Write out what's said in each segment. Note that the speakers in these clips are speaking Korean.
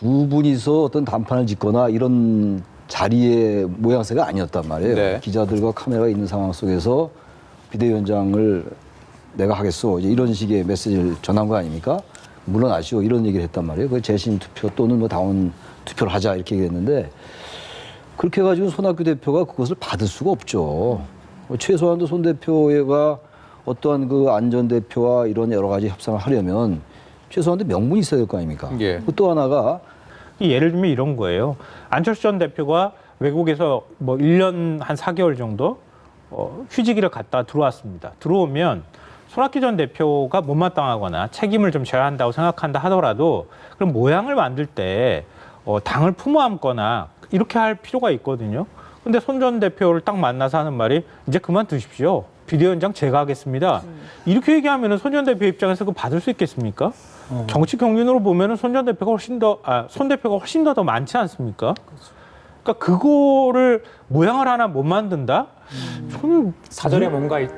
두 분이서 어떤 담판을 짓거나 이런 자리의 모양새가 아니었단 말이에요. 네. 기자들과 카메라가 있는 상황 속에서 비대위원장을 내가 하겠소 이제 이런 식의 메시지를 전한 거 아닙니까? 물러나시오 이런 얘기를 했단 말이에요. 그 재심 투표 또는 뭐 당원 투표를 하자 이렇게 얘기했는데 그렇게 해가지고 손학규 대표가 그것을 받을 수가 없죠. 뭐 최소한도 손 대표가 어떠한 그 안전 대표와 이런 여러 가지 협상을 하려면 최소한도 명분이 있어야 될 거 아닙니까? 예. 그또 하나가 이 예를 들면 이런 거예요. 안철수 전 대표가 외국에서 뭐 1년 한 4개월 정도 어, 휴직일을 갔다 들어왔습니다. 들어오면 손학규 전 대표가 못마땅하거나 책임을 좀 져야 한다고 생각한다 하더라도 그럼 모양을 만들 때 어, 당을 품어 안거나 이렇게 할 필요가 있거든요. 근데 손 전 대표를 딱 만나서 하는 말이 이제 그만두십시오. 비대위원장 제가 하겠습니다. 이렇게 얘기하면 손 전 대표 입장에서 그 받을 수 있겠습니까? 정치 경륜으로 보면은 손전 대표가 훨씬 더, 아, 손 대표가 훨씬 더 더 많지 않습니까? 그러니까 그거를 모양을 하나 못 만든다? 저는 사전에 뭔가 있-.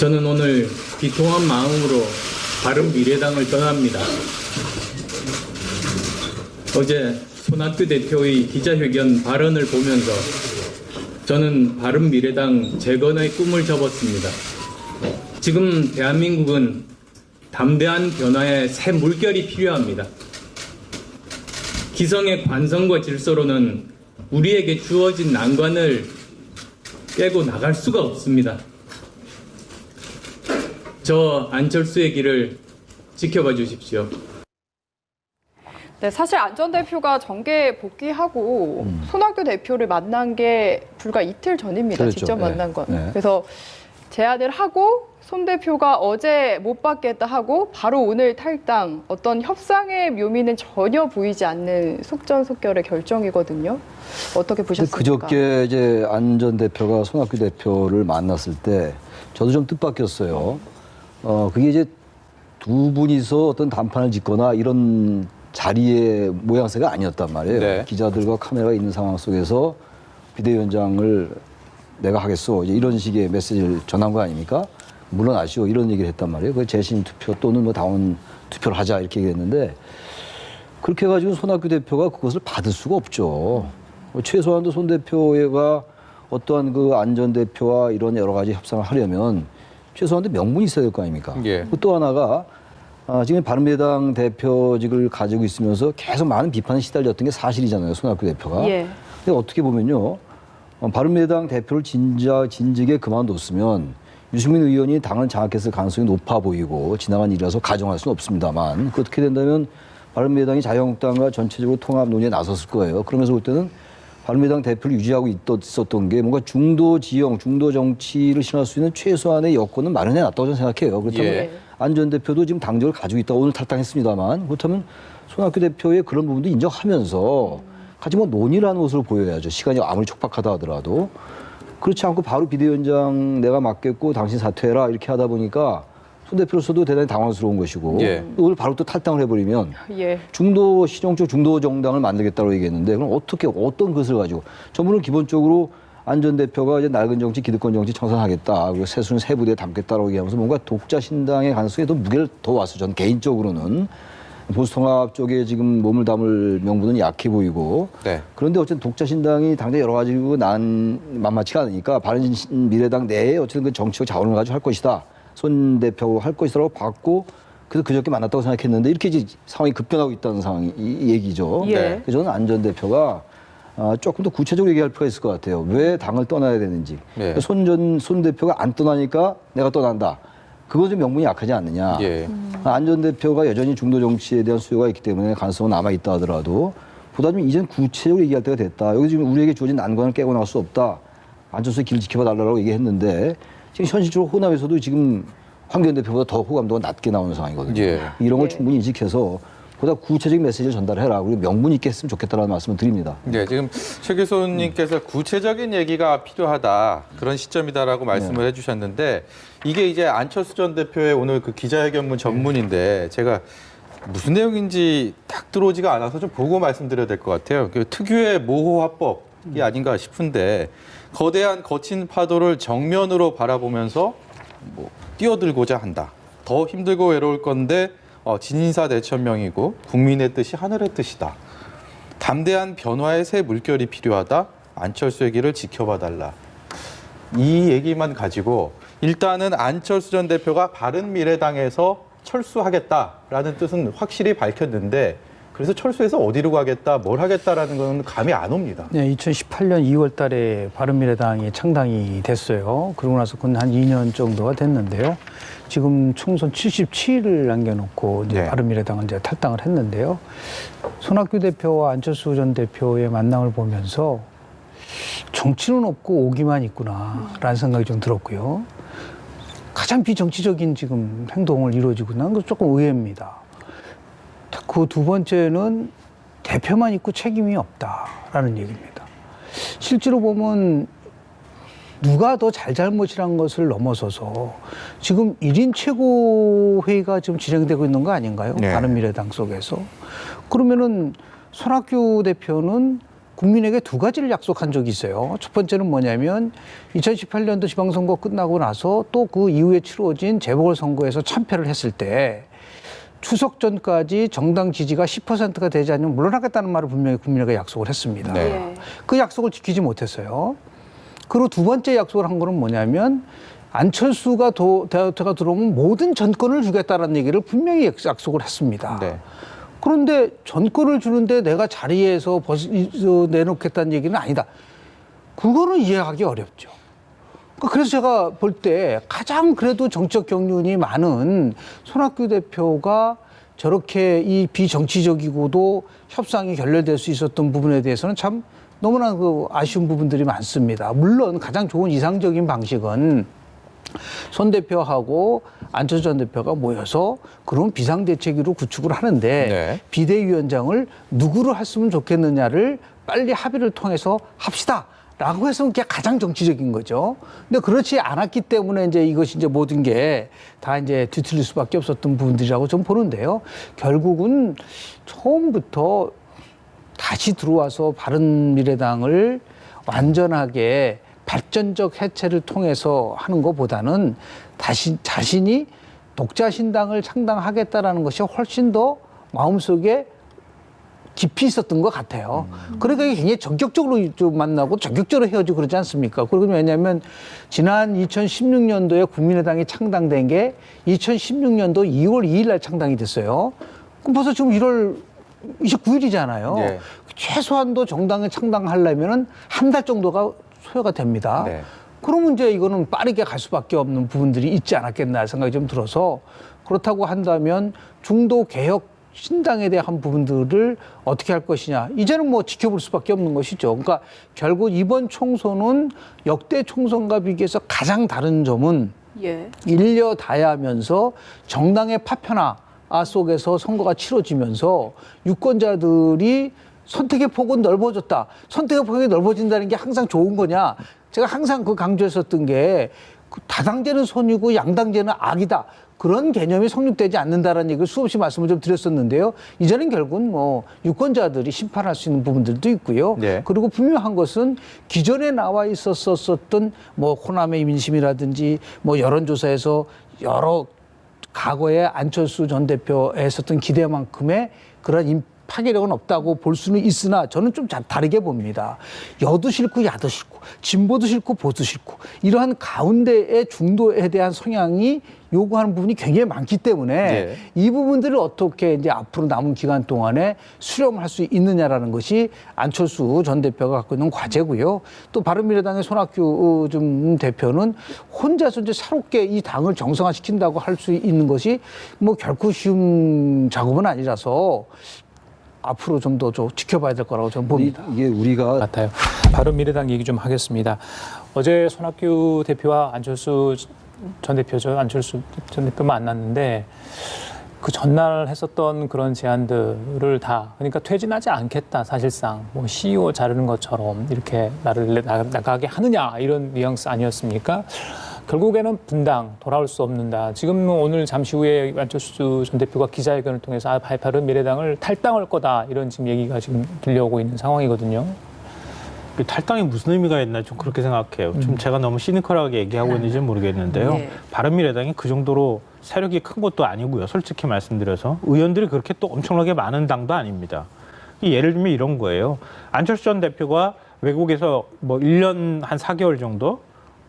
저는 오늘 비통한 마음으로 바른 미래당을 떠납니다. 어제 손학규 대표의 기자회견 발언을 보면서 저는 바른 미래당 재건의 꿈을 접었습니다. 지금 대한민국은 담대한 변화의 새 물결이 필요합니다. 기성의 관성과 질서로는 우리에게 주어진 난관을 깨고 나갈 수가 없습니다. 저 안철수의 길을 지켜봐 주십시오. 네, 사실 안전 대표가 정계 복귀하고 손학규 대표를 만난 게 불과 이틀 전입니다. 그렇죠. 직접 네. 만난 건. 네. 그래서 제안을 하고 손 대표가 어제 못 받겠다 하고 바로 오늘 탈당. 어떤 협상의 묘미는 전혀 보이지 않는 속전속결의 결정이거든요. 어떻게 보셨습니까? 그저께 이제 안 전 대표가 손학규 대표를 만났을 때 저도 좀 뜻밖이었어요. 어, 그게 이제 두 분이서 어떤 담판을 짓거나 이런 자리의 모양새가 아니었단 말이에요. 네. 기자들과 카메라가 있는 상황 속에서 비대위원장을 내가 하겠소 이제 이런 식의 메시지를 전한 거 아닙니까? 물러나시오 이런 얘기를 했단 말이에요. 그 재심 투표 또는 뭐 당원 투표를 하자 이렇게 얘기했는데 그렇게 해가지고 손학규 대표가 그것을 받을 수가 없죠. 뭐 최소한도 손 대표가 어떠한 그 안전 대표와 이런 여러 가지 협상을 하려면 최소한도 명분이 있어야 될 거 아닙니까? 예. 그또 하나가 아, 지금 바른미래당 대표직을 가지고 있으면서 계속 많은 비판에 시달렸던 게 사실이잖아요, 손학규 대표가. 예. 근데 어떻게 보면요, 어, 바른미래당 대표를 진짜 진즉에 그만뒀으면 유승민 의원이 당을 장악했을 가능성이 높아 보이고 지나간 일이라서 가정할 수는 없습니다만 그렇게 된다면 바른미래당이 자유한국당과 전체적으로 통합 논의에 나섰을 거예요. 그러면서 볼 때는 바른미래당 대표를 유지하고 있- 있었던 게 뭔가 중도 지형, 중도 정치를 실현할 수 있는 최소한의 여건은 마련해 놨다고 저는 생각해요. 그렇다면 예. 안전 대표도 지금 당적을 가지고 있다 오늘 탈당했습니다만 그렇다면 손학규 대표의 그런 부분도 인정하면서 논의를 하는 것으로 보여야죠. 시간이 아무리 촉박하다 하더라도 그렇지 않고 바로 비대위원장 내가 맡겠고 당신 사퇴해라 이렇게 하다 보니까 손 대표로서도 대단히 당황스러운 것이고 예. 오늘 바로 또 탈당을 해버리면 예. 중도 실용적 중도 정당을 만들겠다고 얘기했는데 그럼 어떻게 어떤 것을 가지고 저분은 기본적으로 안전 대표가 이제 낡은 정치 기득권 정치 청산하겠다 그리고 세수는 세 부대에 담겠다라고 얘기하면서 뭔가 독자 신당의 가능성에 더 무게를 더 왔어 전 개인적으로는 보수통합 쪽에 지금 몸을 담을 명분은 약해 보이고 네. 그런데 어쨌든 독자 신당이 당장 여러 가지고 난 만만치가 않으니까 바른미래당 내에 어쨌든 그 정치적 자원을 가지고 할 것이다. 손 대표 할 것이라고 봤고 그래서 그저께 만났다고 생각했는데 이렇게 이제 상황이 급변하고 있다는 상황이 이 얘기죠. 예. 네. 그래서 저는 안 전 대표가 아, 조금 더 구체적으로 얘기할 필요가 있을 것 같아요. 왜 당을 떠나야 되는지. 네. 손전 손 대표가 안 떠나니까 내가 떠난다. 그건 좀 명분이 약하지 않느냐. 예. 안전 대표가 여전히 중도 정치에 대한 수요가 있기 때문에 가능성은 남아 있다 하더라도 보다 좀 이젠 구체적으로 얘기할 때가 됐다. 여기 지금 우리에게 주어진 난관을 깨고 나갈 수 없다. 안철수의 길 지켜봐 달라고 얘기했는데 지금 현실적으로 호남에서도 지금 황교안 대표보다 더 호감도가 낮게 나오는 상황이거든요. 예. 이런 걸 예. 충분히 인식해서 보다 구체적인 메시지를 전달해라. 그리고 명분 있게 했으면 좋겠다라는 말씀을 드립니다. 네, 지금 최 교수님께서 구체적인 얘기가 필요하다 그런 시점이다라고 말씀을 해주셨는데 이게 이제 안철수 전 대표의 오늘 그 기자회견문 전문인데 제가 무슨 내용인지 딱 들어오지가 않아서 좀 보고 말씀드려야 될 것 같아요. 그 특유의 모호 화법이 아닌가 싶은데 거대한 거친 파도를 정면으로 바라보면서 뭐 뛰어들고자 한다. 더 힘들고 외로울 건데 어, 진인사 내천명이고 국민의 뜻이 하늘의 뜻이다. 담대한 변화의 새 물결이 필요하다. 안철수의 길을 지켜봐 달라. 이 얘기만 가지고 일단은 안철수 전 대표가 바른 미래당에서 철수하겠다라는 뜻은 확실히 밝혔는데 그래서 철수해서 어디로 가겠다, 뭘 하겠다라는 건 감이 안 옵니다. 네, 2018년 2월 달에 바른미래당이 창당이 됐어요. 그러고 나서 그건 한 2년 정도가 됐는데요. 지금 총선 77을 남겨놓고 이제 네. 바른미래당은 이제 탈당을 했는데요. 손학규 대표와 안철수 전 대표의 만남을 보면서 정치는 없고 오기만 있구나라는 생각이 좀 들었고요. 가장 비정치적인 지금 행동을 이루어지고 있는 건 조금 의외입니다. 그 두 번째는 대표만 있고 책임이 없다라는 얘기입니다. 실제로 보면 누가 더 잘잘못이란 것을 넘어서서 지금 일인 최고회의가 지금 진행되고 있는 거 아닌가요? 네. 바른미래당 속에서. 그러면은 손학규 대표는 국민에게 두 가지를 약속한 적이 있어요. 첫 번째는 뭐냐면 2018년도 지방선거 끝나고 나서 또 그 이후에 치루어진 재보궐선거에서 참패를 했을 때 추석 전까지 정당 지지가 10%가 되지 않으면 물러나겠다는 말을 분명히 국민에게 약속을 했습니다. 네. 예. 그 약속을 지키지 못했어요. 그리고 두 번째 약속을 한 거는 뭐냐면 안철수가 도, 대가 들어오면 모든 전권을 주겠다라는 얘기를 분명히 약- 약속을 했습니다. 네. 그런데 전권을 주는데 내가 자리에서 벗, 어, 내놓겠다는 얘기는 아니다. 그거는 이해하기 어렵죠. 그러니까 그래서 제가 볼 때 가장 그래도 정적 경륜이 많은 손학규 대표가 저렇게 이 비정치적이고도 협상이 결렬될 수 있었던 부분에 대해서는 참 너무나 그 아쉬운 부분들이 많습니다. 물론 가장 좋은 이상적인 방식은 손 대표하고 안철수 전 대표가 모여서 그런 비상대책위로 구축을 하는데 네. 비대위원장을 누구로 했으면 좋겠느냐를 빨리 합의를 통해서 합시다. 라고 해서 그게 가장 정치적인 거죠. 근데 그렇지 않았기 때문에 이제 이것이 이제 모든 게 다 이제 뒤틀릴 수밖에 없었던 부분들이라고 좀 보는데요. 결국은 처음부터 다시 들어와서 바른미래당을 완전하게 발전적 해체를 통해서 하는 것보다는 다시 자신이 독자 신당을 창당하겠다라는 것이 훨씬 더 마음속에 깊이 있었던 것 같아요. 그러니까 이게 굉장히 전격적으로 좀 만나고 전격적으로 헤어지고 그러지 않습니까? 그리고 왜냐하면 지난 2016년도에 국민의당이 창당된 게 2016년도 2월 2일 날 창당이 됐어요. 그럼 벌써 지금 1월 29일이잖아요. 네. 최소한도 정당을 창당하려면은 한 달 정도가 소요가 됩니다. 네. 그러면 이제 이거는 빠르게 갈 수밖에 없는 부분들이 있지 않았겠나 생각이 좀 들어서 그렇다고 한다면 중도 개혁 신당에 대한 부분들을 어떻게 할 것이냐 이제는 뭐 지켜볼 수밖에 없는 것이죠. 그러니까 결국 이번 총선은 역대 총선과 비교해서 가장 다른 점은 예. 일려다야면서 정당의 파편화 속에서 선거가 치러지면서 유권자들이 선택의 폭은 넓어졌다. 선택의 폭이 넓어진다는 게 항상 좋은 거냐? 제가 항상 그 강조했었던 게그 다당제는 손이고 양당제는 악이다. 그런 개념이 성립되지 않는다라는 얘기를 수없이 말씀을 좀 드렸었는데요. 이제는 결국은 뭐 유권자들이 심판할 수 있는 부분들도 있고요. 네. 그리고 분명한 것은 기존에 나와 있었었던 뭐 호남의 민심이라든지 뭐 여론조사에서 여러 과거에 안철수 전 대표에 했었던 기대만큼의 그런 임- 파괴력은 없다고 볼 수는 있으나 저는 좀 자- 다르게 봅니다. 여도 싫고 야도 싫고 진보도 싫고 보도 싫고 이러한 가운데의 중도에 대한 성향이 요구하는 부분이 굉장히 많기 때문에 네. 이 부분들을 어떻게 이제 앞으로 남은 기간 동안에 수렴할 수 있느냐라는 것이 안철수 전 대표가 갖고 있는 과제고요. 또 바른미래당의 손학규 어, 좀 대표는 혼자서 이제 새롭게 이 당을 정상화시킨다고 할 수 있는 것이 뭐 결코 쉬운 작업은 아니라서 앞으로 좀 더 좀 지켜봐야 될 거라고 저는 봅니다. 이게 우리가 같아요. 바로 미래당 얘기 좀 하겠습니다. 어제 손학규 대표와 안철수 전 대표죠. 안철수 전 대표 만났는데 그 전날 했었던 그런 제안들을 다 그러니까 퇴진하지 않겠다 사실상 뭐 CEO 자르는 것처럼 이렇게 나를 나- 나가게 하느냐 이런 뉘앙스 아니었습니까? 결국에는 분당 돌아올 수 없는다. 지금 오늘 잠시 후에 안철수 전 대표가 기자회견을 통해서 아, 바른 미래당을 탈당할 거다 이런 지금 얘기가 지금 들려오고 있는 상황이거든요. 그 탈당이 무슨 의미가 있나 좀 그렇게 생각해요. 좀 제가 너무 시니컬하게 얘기하고 있는지 는 모르겠는데요. 네. 바른미래당이 그 정도로 세력이 큰 것도 아니고요. 솔직히 말씀드려서 의원들이 그렇게 또 엄청나게 많은 당도 아닙니다. 예를 들면 이런 거예요. 안철수 전 대표가 외국에서 뭐 1년 한 4개월 정도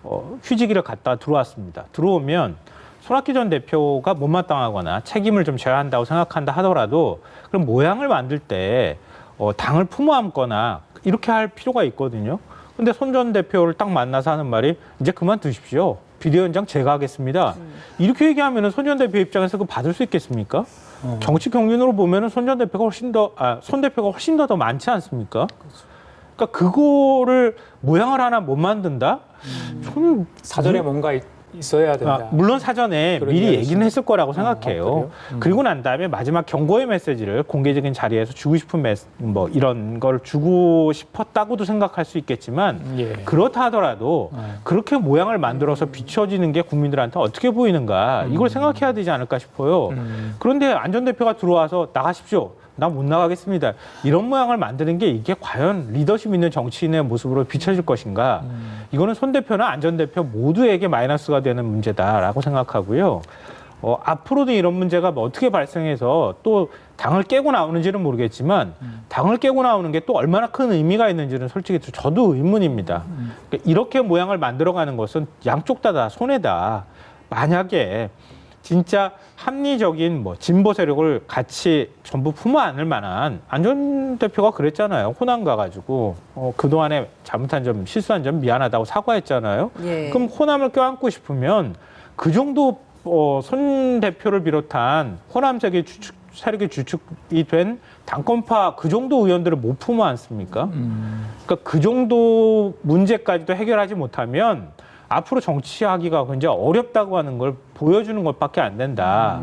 어, 휴직일을 갔다 들어왔습니다. 들어오면 손학규 전 대표가 못마땅하거나 책임을 좀 져야 한다고 생각한다 하더라도 그럼 모양을 만들 때 어, 당을 품어안거나 이렇게 할 필요가 있거든요. 근데 손 전 대표를 딱 만나서 하는 말이 이제 그만두십시오. 비대위원장 제가 하겠습니다. 이렇게 얘기하면 손 전 대표 입장에서 그 받을 수 있겠습니까? 정치 경륜으로 보면은 손전 대표가 훨씬 더, 아, 손 대표가 훨씬 더 더 많지 않습니까? 그러니까 그거를 모양을 하나 못 만든다? 좀 사전에 뭔가 있- 있어야 된다. 아, 물론 사전에 그런 미리 얘기는 했을 거라고 아, 생각해요. 그래요? 음. 그리고 난 다음에 마지막 경고의 메시지를 공개적인 자리에서 주고 싶은 메시, 뭐 이런 걸 주고 싶었다고도 생각할 수 있겠지만 예. 그렇다 하더라도 네. 그렇게 모양을 만들어서 비춰지는 게 국민들한테 어떻게 보이는가 이걸 생각해야 되지 않을까 싶어요. 음. 그런데 안전 대표가 들어와서 나가십시오. 나 못 나가겠습니다. 이런 모양을 만드는 게 이게 과연 리더십 있는 정치인의 모습으로 비춰질 것인가? 이거는 손 대표나 안 전 대표 모두에게 마이너스가 되는 문제다라고 생각하고요. 어, 앞으로도 이런 문제가 뭐 어떻게 발생해서 또 당을 깨고 나오는지는 모르겠지만 당을 깨고 나오는 게 또 얼마나 큰 의미가 있는지는 솔직히 저도 의문입니다. 그러니까 이렇게 모양을 만들어가는 것은 양쪽 다 다 손해다. 만약에 진짜 합리적인 뭐 진보 세력을 같이 전부 품어 안을 만한 안전 대표가 그랬잖아요. 호남 가가지고 어, 그 동안에 잘못한 점, 실수한 점 미안하다고 사과했잖아요. 예. 그럼 호남을 껴안고 싶으면 그 정도 어, 손 대표를 비롯한 호남 세계 주축 세력의 주축이 된 당권파 그 정도 의원들을 못 품어 안습니까? 그러니까 그 정도 문제까지도 해결하지 못하면 앞으로 정치하기가 굉장히 어렵다고 하는 걸 보여주는 것밖에 안 된다.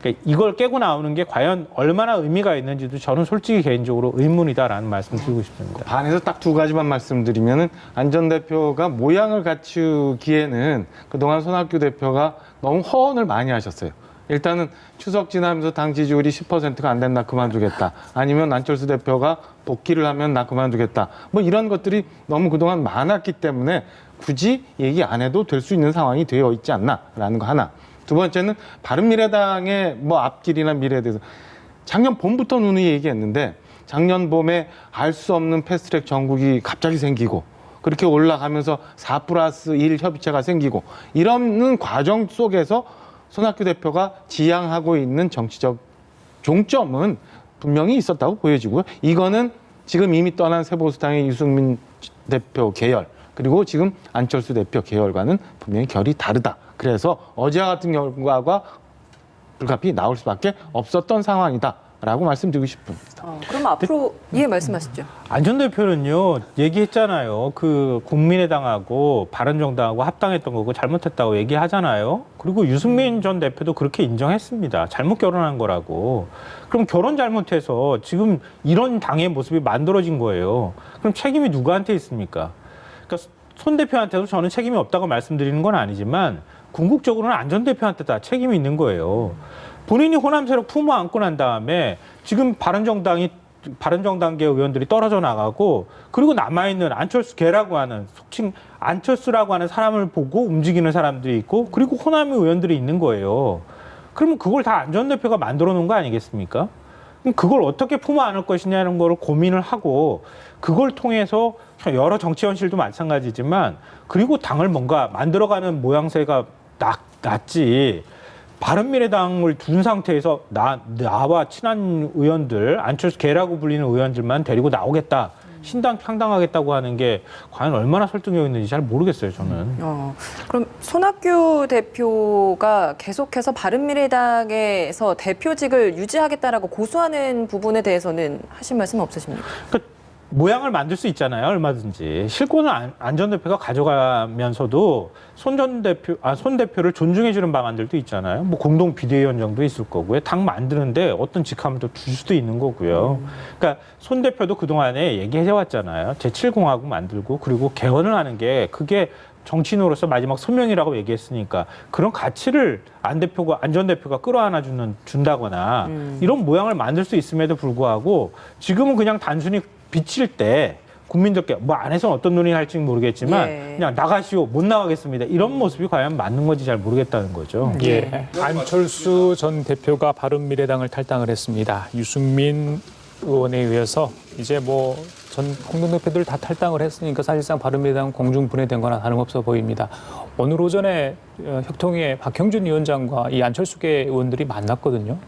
그러니까 이걸 깨고 나오는 게 과연 얼마나 의미가 있는지도 저는 솔직히 개인적으로 의문이다라는 말씀 드리고 싶습니다. 반에서 딱 두 가지만 말씀드리면은 안전 대표가 모양을 갖추기에는 그동안 손학규 대표가 너무 허언을 많이 하셨어요. 일단은 추석 지나면서 당 지지율이 10%가 안 된다 그만두겠다. 아니면 안철수 대표가 복귀를 하면 나 그만두겠다. 뭐 이런 것들이 너무 그동안 많았기 때문에 굳이 얘기 안 해도 될 수 있는 상황이 되어 있지 않나라는 거 하나. 두 번째는 바른미래당의 뭐 앞길이나 미래에 대해서 작년 봄부터 누누이 얘기했는데 작년 봄에 알 수 없는 패스트트랙 전국이 갑자기 생기고 그렇게 올라가면서 4 플러스 1 협의체가 생기고 이런 과정 속에서 손학규 대표가 지향하고 있는 정치적 종점은 분명히 있었다고 보여지고요. 이거는 지금 이미 떠난 새보수당의 유승민 대표 계열 그리고 지금 안철수 대표 계열과는 분명히 결이 다르다. 그래서 어제와 같은 결과가 불가피 나올 수밖에 없었던 상황이다 라고 말씀드리고 싶습니다. 어, 그럼 앞으로 예 말씀하시죠. 안전 대표는요 얘기했잖아요. 그 국민의당하고 바른정당하고 합당했던 거고 잘못했다고 얘기하잖아요. 그리고 유승민 전 대표도 그렇게 인정했습니다. 잘못 결혼한 거라고. 그럼 결혼 잘못해서 지금 이런 당의 모습이 만들어진 거예요. 그럼 책임이 누구한테 있습니까? 손 대표한테도 저는 책임이 없다고 말씀드리는 건 아니지만 궁극적으로는 안 전 대표한테 다 책임이 있는 거예요. 본인이 호남 세력 품어 안고 난 다음에 지금 바른정당이 바른정당계 의원들이 떨어져 나가고 그리고 남아 있는 안철수 개라고 하는 속칭 안철수라고 하는 사람을 보고 움직이는 사람들이 있고 그리고 호남의 의원들이 있는 거예요. 그러면 그걸 다 안 전 대표가 만들어 놓은 거 아니겠습니까? 그걸 어떻게 품어 안을 것이냐는 걸 고민을 하고 그걸 통해서 여러 정치 현실도 마찬가지지만 그리고 당을 뭔가 만들어가는 모양새가 낫, 낫지. 바른미래당을 둔 상태에서 나, 나와 친한 의원들 안철수 개라고 불리는 의원들만 데리고 나오겠다 신당 창당하겠다고 하는 게 과연 얼마나 설득력 있는지 잘 모르겠어요 저는. 어, 그럼 손학규 대표가 계속해서 바른미래당에서 대표직을 유지하겠다라고 고수하는 부분에 대해서는 하신 말씀 없으십니까? 그러니까 모양을 만들 수 있잖아요, 얼마든지. 실권을 안, 안전 대표가 가져가면서도 손 전 대표, 아, 손 대표를 존중해주는 방안들도 있잖아요. 뭐 공동 비대위원장도 있을 거고요. 당 만드는데 어떤 직함도 줄 수도 있는 거고요. 그러니까 손 대표도 그 동안에 얘기해왔잖아요. 제7공화국 만들고 그리고 개헌을 하는 게 그게 정치인으로서 마지막 소명이라고 얘기했으니까 그런 가치를 안 대표가 안전 대표가 끌어안아 주는 준다거나 이런 모양을 만들 수 있음에도 불구하고 지금은 그냥 단순히 비칠 때 국민들께 뭐 안에서 어떤 논의 할지 모르겠지만 예. 그냥 나가시오 못 나가겠습니다 이런 모습이 과연 맞는 건지 잘 모르겠다는 거죠. 예. 안철수 전 대표가 바른미래당을 탈당을 했습니다. 유승민 의원에 의해서 이제 뭐 전 공동대표들 다 탈당을 했으니까 사실상 바른미래당 공중 분해된 거나 다름없어 보입니다. 오늘 오전에 어, 혁통의 박형준 위원장과 이 안철수계 의원들이 만났거든요.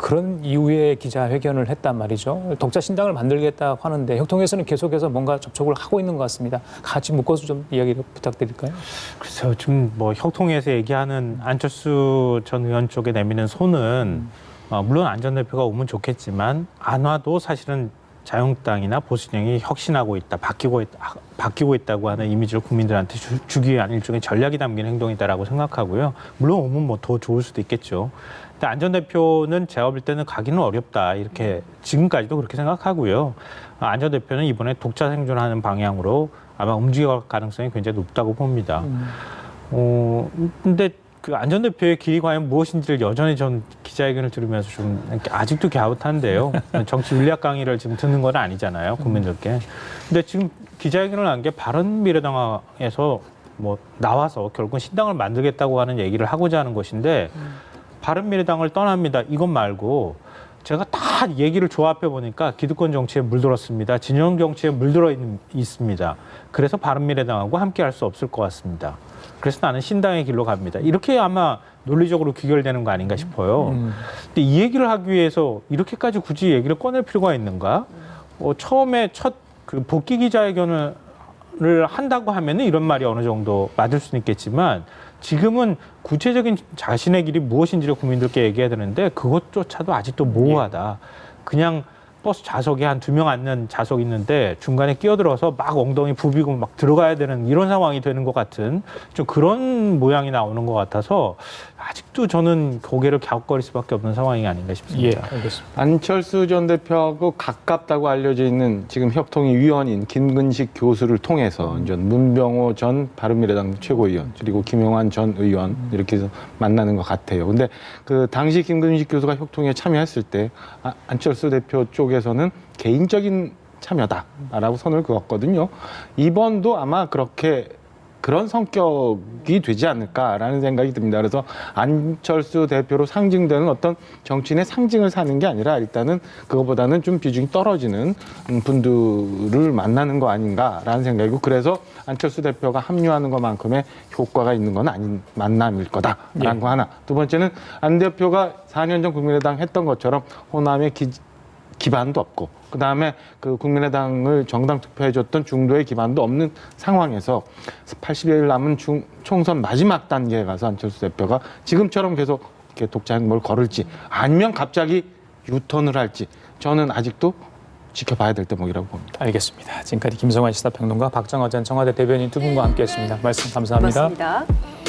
그런 이후에 기자회견을 했단 말이죠. 독자 신당을 만들겠다고 하는데 혁통에서는 계속해서 뭔가 접촉을 하고 있는 것 같습니다. 같이 묶어서 좀 이야기를 부탁드릴까요? 글쎄요, 지금 뭐 혁통에서 얘기하는 안철수 전 의원 쪽에 내미는 손은 어, 물론 안전 대표가 오면 좋겠지만 안 와도 사실은 자유한국당이나 보수진영이 혁신하고 있다, 바뀌고 있다, 바뀌고 있다고 하는 이미지를 국민들한테 주, 주기 위한 일종의 전략이 담긴 행동이다라고 생각하고요. 물론 오면 뭐 더 좋을 수도 있겠죠. 근데 안전 대표는 제가 볼 때는 가기는 어렵다 이렇게 지금까지도 그렇게 생각하고요. 아, 안전 대표는 이번에 독자 생존하는 방향으로 아마 움직일 가능성이 굉장히 높다고 봅니다. 어, 근데 그 안전 대표의 길이 과연 무엇인지를 여전히 전 기자회견을 들으면서 좀 아직도 갸웃한데요. 정치 윤리학 강의를 지금 듣는 건 아니잖아요, 국민들께. 근데 지금 기자회견을 한 게 바른 미래당에서 뭐 나와서 결국은 신당을 만들겠다고 하는 얘기를 하고자 하는 것인데 바른 미래당을 떠납니다. 이것 말고 제가 다 얘기를 조합해 보니까 기득권 정치에 물들었습니다. 진영 정치에 물들어 있, 있습니다. 그래서 바른 미래당하고 함께 할 수 없을 것 같습니다. 그래서 나는 신당의 길로 갑니다. 이렇게 아마 논리적으로 귀결되는 거 아닌가 싶어요. 근데 이 얘기를 하기 위해서 이렇게까지 굳이 얘기를 꺼낼 필요가 있는가? 어, 처음에 첫 그 복귀 기자회견을 한다고 하면은 이런 말이 어느 정도 맞을 수는 있겠지만 지금은 구체적인 자신의 길이 무엇인지를 국민들께 얘기해야 되는데 그것조차도 아직도 모호하다. 그냥 버스 좌석에 한 두 명 앉는 좌석 있는데 중간에 끼어들어서 막 엉덩이 부비고 막 들어가야 되는 이런 상황이 되는 것 같은 좀 그런 모양이 나오는 것 같아서 아직도 저는 고개를 갸웃거릴 수밖에 없는 상황이 아닌가 예, 싶습니다. 알겠습니다. 안철수 전 대표하고 가깝다고 알려져 있는 지금 협통의 위원인 김근식 교수를 통해서 이제 문병호 전 바른미래당 최고위원 그리고 김용환 전 의원 이렇게 해서 만나는 것 같아요. 근데 그 당시 김근식 교수가 협통에 참여했을 때 아, 안철수 대표 쪽 에서는 개인적인 참여다라고 선을 그었거든요. 이번도 아마 그렇게 그런 성격이 되지 않을까라는 생각이 듭니다. 그래서 안철수 대표로 상징되는 어떤 정치인의 상징을 사는 게 아니라 일단은 그거보다는 좀 비중이 떨어지는 음, 분들을 만나는 거 아닌가라는 생각이고 그래서 안철수 대표가 합류하는 것만큼의 효과가 있는 건 아닌 만남일 거다라는 예. 거 하나. 두 번째는 안 대표가 4년 전 국민의당 했던 것처럼 호남의 기, 기반도 없고 그 다음에 그 국민의당을 정당 투표해줬던 중도의 기반도 없는 상황에서 80일 남은 중, 총선 마지막 단계에 가서 안철수 대표가 지금처럼 계속 이렇게 독자 행보를 걸을지 아니면 갑자기 유턴을 할지 저는 아직도 지켜봐야 될 대목이라고 봅니다. 알겠습니다. 지금까지 김성환 시사평론가 박정화 전 청와대 대변인 두 분과 함께했습니다. 말씀 감사합니다. 고맙습니다.